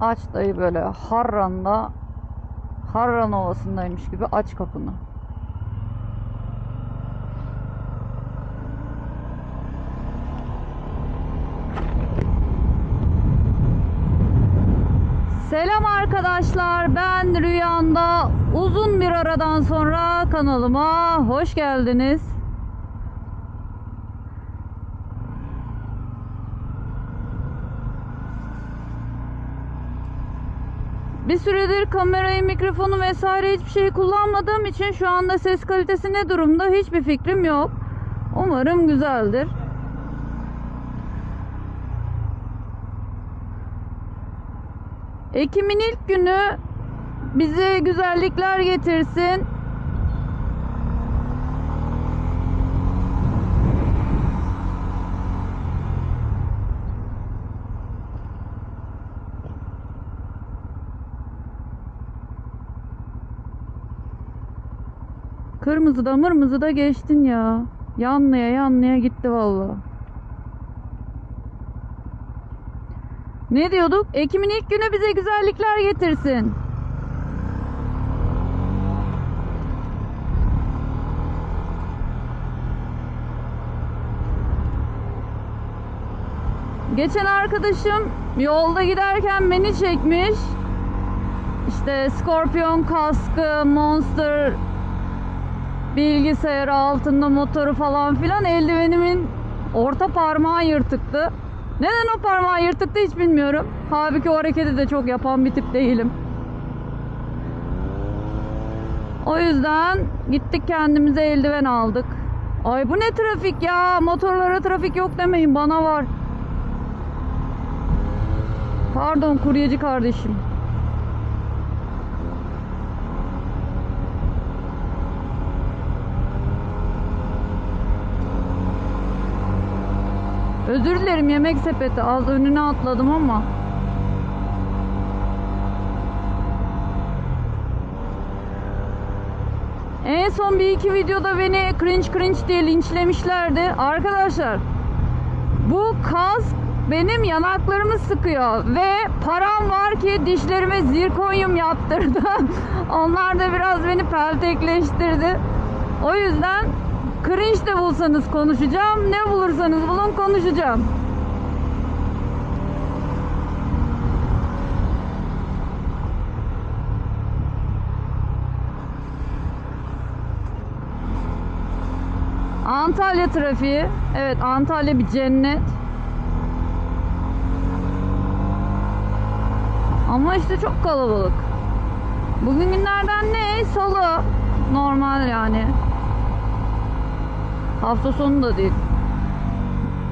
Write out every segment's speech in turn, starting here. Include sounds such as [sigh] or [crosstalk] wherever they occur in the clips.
Aç dayı böyle Harran'da Harran Ovası'ndaymış gibi aç kapını. Selam arkadaşlar. Ben Rüyanda uzun bir aradan sonra kanalıma hoş geldiniz. Bir süredir kamerayı, mikrofonu vesaire hiçbir şey kullanmadığım için şu anda ses kalitesi ne durumda hiçbir fikrim yok. Umarım güzeldir. Ekim'in ilk günü bize güzellikler getirsin. Kırmızı da mırmızı da geçtin ya. Yanlaya yanlaya gitti vallahi. Ne diyorduk? Ekim'in ilk günü bize güzellikler getirsin. Geçen arkadaşım yolda giderken beni çekmiş. İşte Scorpion kaskı, Monster bilgisayarı altında motoru falan filan eldivenimin orta parmağı yırtıktı. Neden o parmağı yırtıktı hiç bilmiyorum. Halbuki o hareketi de çok yapan bir tip değilim. O yüzden gittik kendimize eldiven aldık. Ay bu ne trafik ya? Motorlara trafik yok demeyin bana var. Pardon kuryeci kardeşim. Özür dilerim yemek sepeti az önüne atladım ama. En son bir iki videoda beni cringe cringe diye linçlemişlerdi. Arkadaşlar bu kask benim yanaklarımı sıkıyor ve param var ki dişlerime zirkonyum yaptırdı. [laughs] Onlar da biraz beni peltekleştirdi. O yüzden cringe de bulsanız konuşacağım. Ne bulursanız bulun konuşacağım. Antalya trafiği. Evet Antalya bir cennet. Ama işte çok kalabalık. Bugün günlerden ne? Salı. Normal yani. Hafta sonu da değil.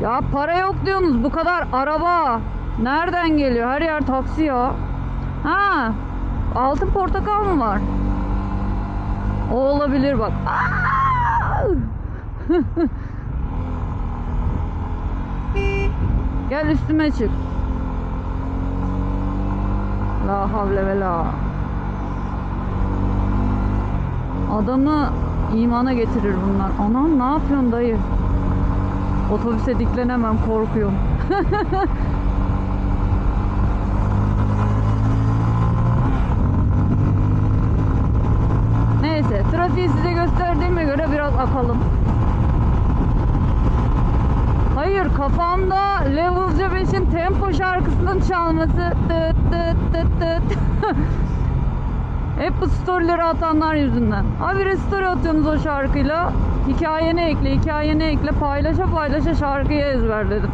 Ya para yok diyorsunuz bu kadar araba. Nereden geliyor? Her yer taksi ya. Ha, altın portakal mı var? O olabilir bak. [laughs] Gel üstüme çık. La havle ve la. Adamı imana getirir bunlar. Anam ne yapıyorsun dayı? Otobüse diklenemem korkuyorum. [laughs] Neyse trafiği size gösterdiğime göre biraz akalım. Hayır kafamda Level C5'in tempo şarkısının çalması tıt tıt tıt tıt. [laughs] Hep bu storyleri atanlar yüzünden. Habire story atıyorsunuz o şarkıyla. Hikayeni ekle, hikayeni ekle. Paylaşa paylaşa şarkıyı ezberledim.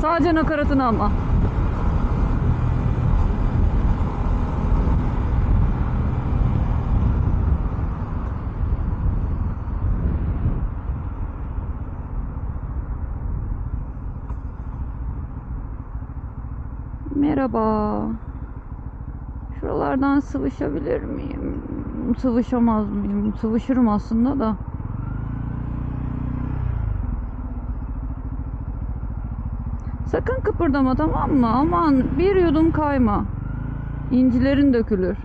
Sadece nakaratını ama. Merhaba. Şuralardan sıvışabilir miyim? Sıvışamaz mıyım? Sıvışırım aslında da. Sakın kıpırdama tamam mı? Aman bir yudum kayma. İncilerin dökülür.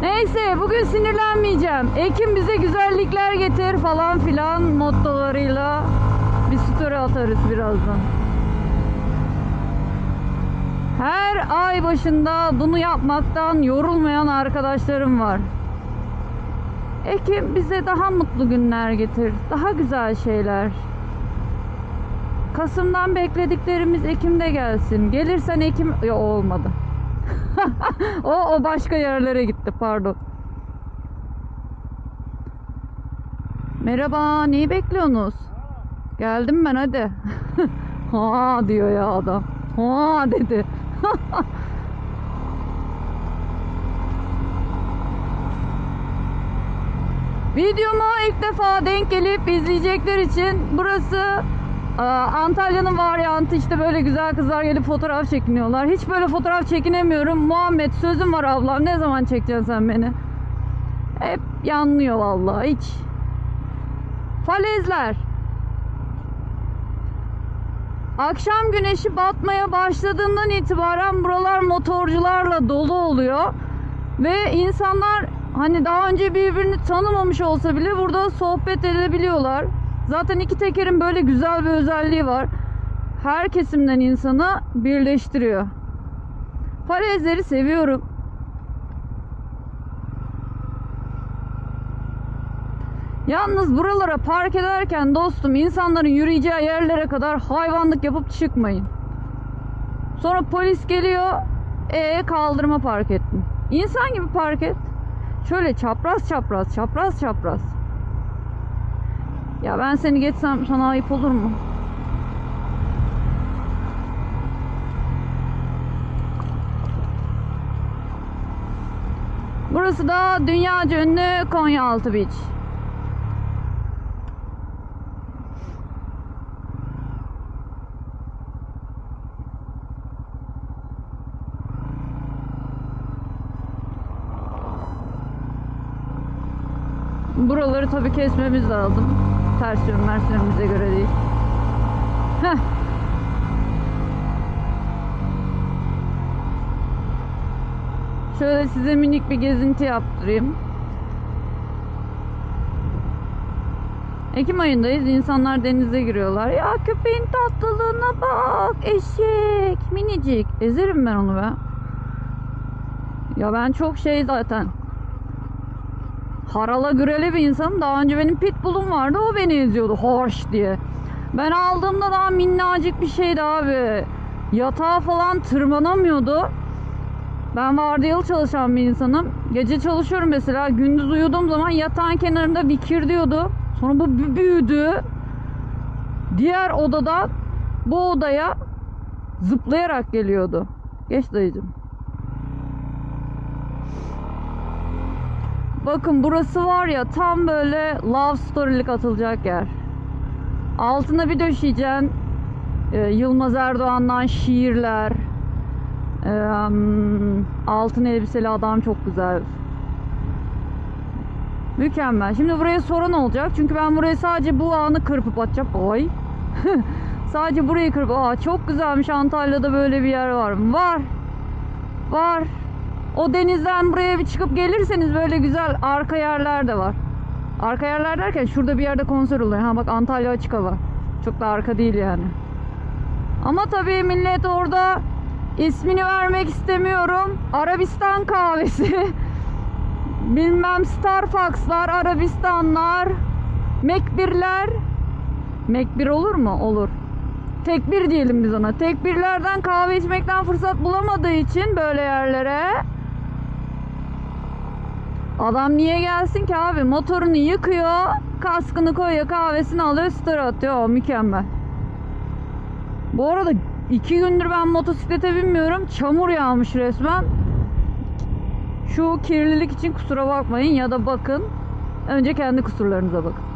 Neyse bugün sinirlenmeyeceğim. Ekim bize güzellikler getir falan filan mottolarıyla bir story atarız birazdan. Her ay başında bunu yapmaktan yorulmayan arkadaşlarım var. Ekim bize daha mutlu günler getir, daha güzel şeyler. Kasım'dan beklediklerimiz Ekim'de gelsin. Gelirsen Ekim... Yo, olmadı. [laughs] o, o başka yerlere gitti pardon. Merhaba, neyi bekliyorsunuz? Geldim ben hadi. [laughs] ha diyor ya adam. Ha dedi. [laughs] Videoma ilk defa denk gelip izleyecekler için burası Aa, Antalya'nın varyantı işte böyle güzel kızlar gelip fotoğraf çekiniyorlar. Hiç böyle fotoğraf çekinemiyorum. Muhammed sözüm var ablam ne zaman çekeceksin sen beni? Hep yanlıyor vallahi hiç. Falezler. Akşam güneşi batmaya başladığından itibaren buralar motorcularla dolu oluyor. Ve insanlar hani daha önce birbirini tanımamış olsa bile burada sohbet edebiliyorlar. Zaten iki tekerin böyle güzel bir özelliği var. Her kesimden insanı birleştiriyor. Falezleri seviyorum. Yalnız buralara park ederken dostum insanların yürüyeceği yerlere kadar hayvanlık yapıp çıkmayın. Sonra polis geliyor. E kaldırıma park ettin. İnsan gibi park et. Şöyle çapraz çapraz çapraz çapraz. Ya ben seni geçsem sana ayıp olur mu? Burası da dünyaca ünlü Konyaaltı Beach. Buraları tabii kesmemiz lazım. Ters yön Mersin'imize göre değil. Heh. Şöyle size minik bir gezinti yaptırayım. Ekim ayındayız. İnsanlar denize giriyorlar. Ya köpeğin tatlılığına bak. Eşek. Minicik. Ezerim ben onu be. Ya ben çok şey zaten. Harala gürele bir insanım. Daha önce benim pitbull'um vardı. O beni eziyordu. Hoş diye. Ben aldığımda daha minnacık bir şeydi abi. Yatağa falan tırmanamıyordu. Ben vardiyalı çalışan bir insanım. Gece çalışıyorum mesela. Gündüz uyuduğum zaman yatağın kenarında vikir diyordu. Sonra bu bü- büyüdü. Diğer odadan bu odaya zıplayarak geliyordu. Geç dayıcım. Bakın burası var ya tam böyle love story'lik atılacak yer. Altına bir döşeyeceksin. Ee, Yılmaz Erdoğan'dan şiirler. Ee, altın elbiseli adam çok güzel. Mükemmel. Şimdi buraya soran olacak. Çünkü ben buraya sadece bu anı kırpıp atacağım. Oy. [laughs] sadece burayı kırpıp. Aa çok güzelmiş Antalya'da böyle bir yer var? Var. Var. O denizden buraya bir çıkıp gelirseniz böyle güzel arka yerler de var. Arka yerler derken şurada bir yerde konser oluyor. Ha bak Antalya açık hava. Çok da arka değil yani. Ama tabii millet orada ismini vermek istemiyorum. Arabistan kahvesi. [laughs] Bilmem Starbucks'lar, Arabistanlar, Mekbirler. Mekbir olur mu? Olur. Tekbir diyelim biz ona. Tekbirlerden kahve içmekten fırsat bulamadığı için böyle yerlere Adam niye gelsin ki abi? Motorunu yıkıyor, kaskını koyuyor, kahvesini alıyor, story atıyor. O mükemmel. Bu arada iki gündür ben motosiklete binmiyorum. Çamur yağmış resmen. Şu kirlilik için kusura bakmayın ya da bakın. Önce kendi kusurlarınıza bakın.